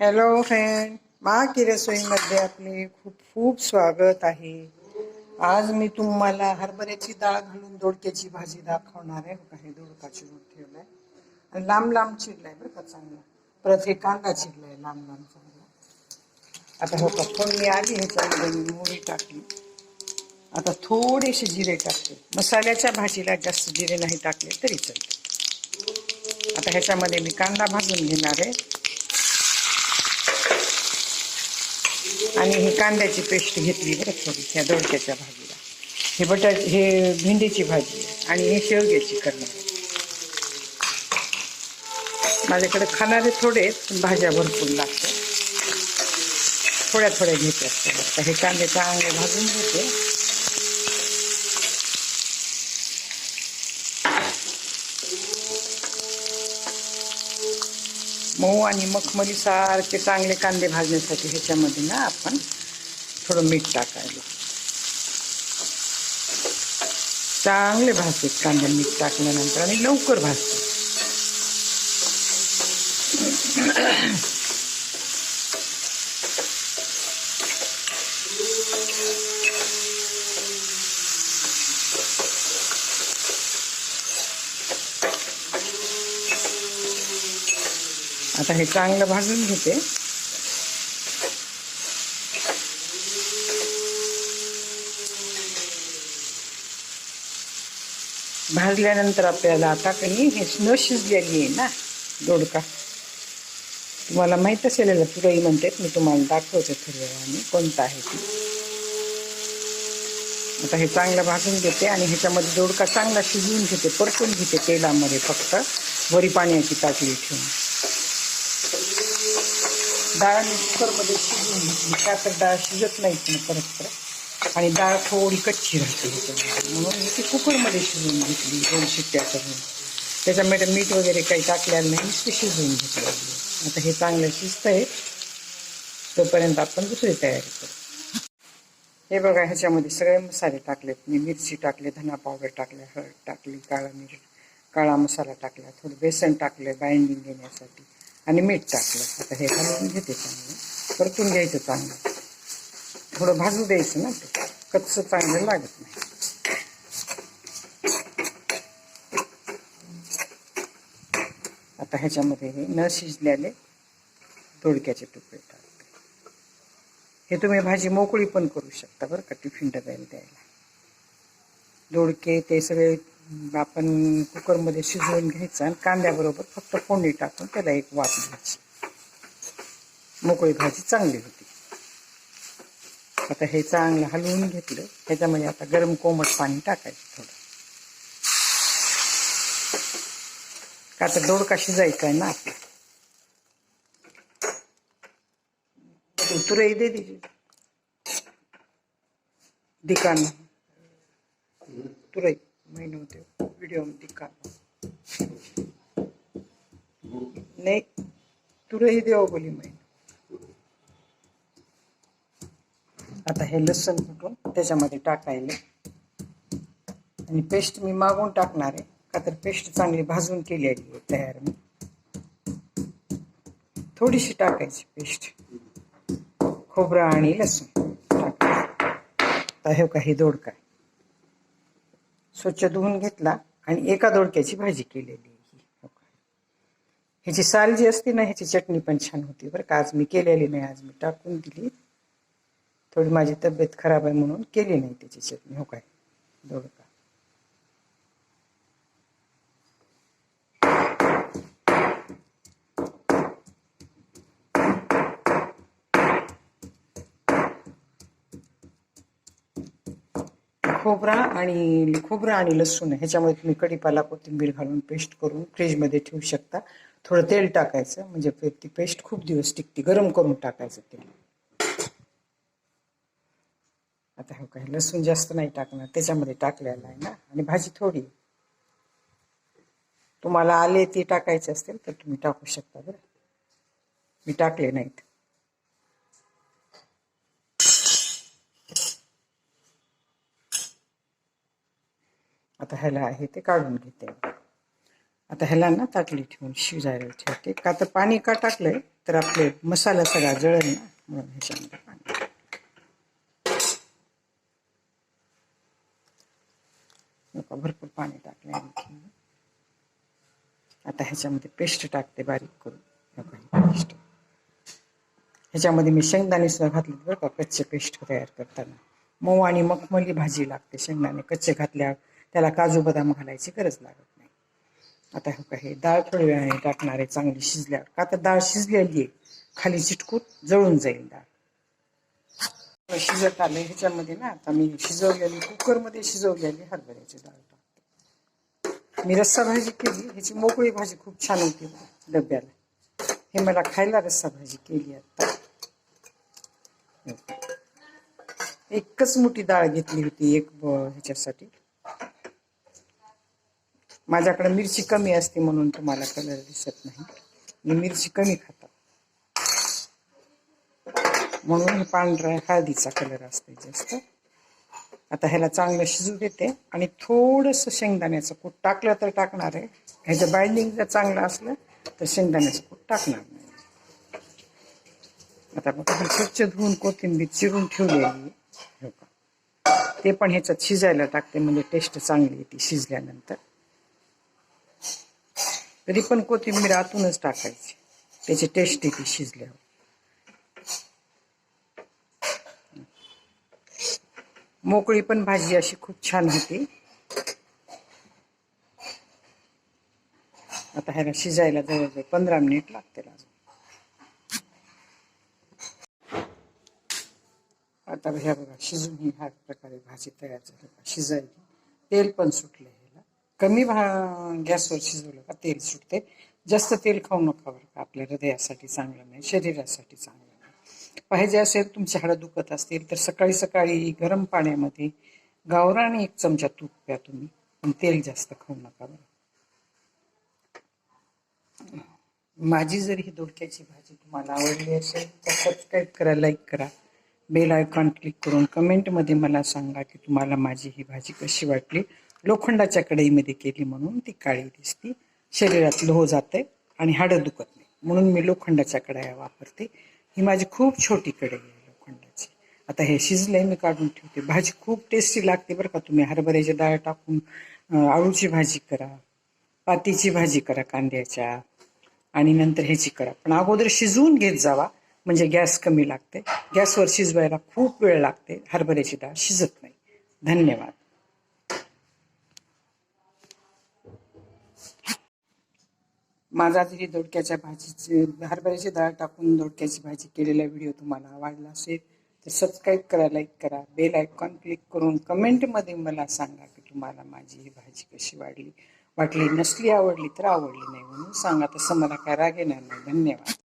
Hello friend मा की रसोईमध्ये आपले खूप खूप स्वागत आहे. आज मी तुम्हाला हरभऱ्याची डाळ घालून दोडक्याची भाजी दाखवणार आहे. बघा हे दोडका चिरून ठेवलाय. आणि लांब लांब चिरलाय बरं का चांगला. परत हे कांदा चिरलाय लांब लांब चांगला. आता हो का फोडणी आली ह्याच्यामध्ये मी मोहरी टाकली. आता थोडेसे जिरे टाकते. मसाल्याच्या भाजीला जास्त जिरे नाही टाकले तरी चालते. आता ह्याच्यामध्ये मी कांदा भाजून घेणार आहे. आणि ही कांद्याची पेस्ट घेतली बरं थोडी ह्या दोडक्याच्या भाजीला. हे बटाट हे भेंडीची भाजी आणि हे शेवग्याची करणार. माझ्याकडे खाणारे थोडे भाज्या भरपूर लागतात. थोड्या थोड्या घेत असतात हे कांदे चांगले भाजून घेते. मऊ आणि मखमली सारखे चांगले कांदे भाजण्यासाठी ह्याच्यामध्ये ना आपण थोडं मीठ टाकायला. चांगले भाजते कांदे मीठ टाकल्यानंतर आणि लवकर भाजते आता हे चांगलं भाजून घेते. भाजल्यानंतर आपल्याला आता काही हे न शिजलेली आहे ना दोडका. तुम्हाला माहीत असेल याला तुरई म्हणतात मी तुम्हाला दाखवते थोड्या वेळाने कोणता आहे ती. आता हे चांगलं भाजून घेते आणि ह्याच्यामध्ये दोडका चांगला शिजवून घेते परतून घेते तेलामध्ये फक्त वरी पाण्याची ताटली ठेवून. डाळ मी कुकरमध्ये शिजवून घेतली. का तर डाळ शिजत नाही ना परत परत. आणि डाळ थोडी कच्ची राहते म्हणून मी ती कुकरमध्ये शिजवून घेतली दोन शिट्ट्या करून. त्याच्यामध्ये मीठ वगैरे काही टाकलेलं नाही नुसते शिजवून घेतलं. आता हे चांगलं शिजतं आहे तोपर्यंत आपण दुसरी तयारी करू. हे बघा ह्याच्यामध्ये सगळे मसाले टाकलेत. मी मिरची टाकले धना पावडर टाकल्या हळद टाकली काळा मिर काळा मसाला टाकला थोडं बेसन टाकलं बाइंडिंग घेण्यासाठी. आणि मीठ टाकलं. आता हे घालून घेते चांगलं. परतून घ्यायचं चांगलं. थोडं भाजू द्यायचं ना ते. कच्चं चांगलं लागत नाही. आता ह्याच्यामध्ये हे न शिजलेले दोडक्याचे तुकडे टाकते. हे तुम्ही भाजी मोकळी पण करू शकता बरं का टिफिन डब्याला द्यायला. दोडके ते सगळे आपण कुकरमध्ये शिजवून घ्यायचं आणि कांद्याबरोबर फक्त फोडणी टाकून त्याला एक वाफ घ्यायची. मोकळी भाजी चांगली होती. आता हे चांगलं हलवून घेतलं ह्याच्यामध्ये आता गरम कोमट पाणी टाकायचं थोडं. का तर दोडका शिजायचा आहे ना आपला. तुरई दे दिली दिकान. तुरई. मैंने होते वीडियो में दिखा देव बोली मैंने आता हे लसूण कुठून? त्याच्यामध्ये टाकायला. आणि पेस्ट मी मागून टाकणार आहे. का तर पेस्ट चांगली भाजून केली आहे तयार मी. थोडीशी टाकायची पेस्ट खोबरं आणि लसूण टाकायचं. आता हे काही दोडका स्वच्छ धुवून घेतला आणि एका दोडक्याची भाजी केलेली ही हो. ह्याची साल जी असते ना ह्याची चटणी पण छान होती बरं का. आज मी केलेली नाही आज मी टाकून दिली. थोडी माझी तब्येत खराब आहे म्हणून केली नाही त्याची चटणी हो काय? दोडका. खोबरा आणि खोबरं आणि लसूण ह्याच्यामध्ये तुम्ही कढीपाला कोथिंबीर घालून पेस्ट करून फ्रीजमध्ये ठेवू शकता. थोडं तेल टाकायचं म्हणजे ती पेस्ट खूप दिवस टिकते गरम करून टाकायचं तेल. आता हो काय लसूण जास्त नाही टाकणार त्याच्यामध्ये टाकलेलं आहे ना. आणि भाजी थोडी. तुम्हाला आले ती टाकायची असतील तर तुम्ही टाकू शकता बरं. मी टाकले नाहीत. आता ह्याला आहे ते काढून घेते. आता ह्याला ना ताटली ठेवून शिजायला ठेवते. का तर पाणी का टाकलंय तर आपले मसाला सगळा जळेल ना म्हणून ह्याच्यामध्ये पाणी. भरपूर पाणी टाकले आता ह्याच्यामध्ये पेस्ट टाकते बारीक करून. पेस्ट. ह्याच्यामध्ये मी शेंगदाणे सुद्धा घातले बरं का कच्चे पेस्ट तयार करताना. मऊ आणि मखमली भाजी लागते शेंगदाणे कच्चे घातल्यावर. त्याला काजू बदाम घालायची गरज लागत नाही. आता हो का हे डाळ थोड्या वेळाने टाकणार आहे चांगली शिजल्यावर. का तर डाळ शिजलेली आहे खाली चिटकून जळून जाईल डाळ. शिजत आले ह्याच्यामध्ये ना आता मी शिजवलेली कुकरमध्ये शिजवलेली हरभऱ्याची डाळ टाकते. मी रस्सा भाजी केली ह्याची मोकळी भाजी खूप छान होती डब्याला. हे मला खायला रस्सा भाजी केली आता. एकच मोठी डाळ घेतली होती एक ह्याच्यासाठी. माझ्याकडे मिरची कमी असते म्हणून तुम्हाला कलर दिसत नाही. मी मिरची कमी खातात म्हणून हे पांढरा हळदीचा कलर असते जास्त. आता ह्याला चांगलं शिजू देते आणि थोडंसं शेंगदाण्याचं कूट टाकलं तर टाकणार आहे. ह्याचं बाइंडिंग जर चांगलं असलं तर शेंगदाण्याचं कूट टाकणार नाही. आता बघा स्वच्छ धुवून कोथिंबीर चिरून ठेवलेली आहे. ते पण ह्याच्यात शिजायला टाकते म्हणजे टेस्ट चांगली येते शिजल्यानंतर. तरी पण कोथिंबीर आतूनच टाकायची. त्याची टेस्ट येते शिजल्यावर. मोकळी पण भाजी अशी खूप छान होती. आता ह्याला शिजायला जवळजवळ पंधरा मिनिट लागतील अजून. आता ह्या बघा शिजून ही ह्या प्रकारे भाजी तयार झाली. शिजायची तेल पण सुटले कमी भा गॅसवर शिजवलं का तेल सुटते. जास्त तेल खाऊ नका बरं का. आपल्या हृदयासाठी चांगलं नाही शरीरासाठी चांगलं नाही. पाहिजे असेल तुमचे हाडं दुखत असतील तर सकाळी सकाळी गरम पाण्यामध्ये गावराने एक चमचा तूप प्या तुम्ही. पण तेल जास्त खाऊ नका बरं. माझी जर ही दोडक्याची भाजी तुम्हाला आवडली असेल तर सबस्क्राईब करा लाईक करा. बेल आयकॉन क्लिक करून कमेंटमध्ये मला सांगा की तुम्हाला माझी ही भाजी कशी वाटली. लोखंडाच्या कढईमध्ये केली म्हणून ती काळी दिसती. शरीरात लोह हो जाते आणि हाडं दुखत नाही. म्हणून मी लोखंडाच्या कढया वापरते. ही माझी खूप छोटी कढई आहे लोखंडाची. आता हे शिजलंय मी काढून ठेवते. भाजी खूप टेस्टी लागते बरं का तुम्ही. हरभऱ्याची डाळ टाकून आळूची भाजी करा पातीची भाजी करा कांद्याच्या आणि नंतर ह्याची करा. पण अगोदर शिजवून घेत जावा म्हणजे गॅस कमी लागते. गॅसवर शिजवायला खूप वेळ लागते. हरभऱ्याची डाळ शिजत नाही. धन्यवाद. माझा तरी दोडक्याच्या भाजीची हरभऱ्याची डाळ टाकून दोडक्याची भाजी केलेला व्हिडिओ तुम्हाला आवडला असेल तर सबस्क्राईब करा लाईक करा बेल आयकॉन क्लिक करून कमेंटमध्ये मला सांगा की तुम्हाला माझी ही भाजी कशी वाढली. वाटली नसली आवडली तर आवडली नाही म्हणून सांगा. तसं मला काय राग येणार नाही. धन्यवाद.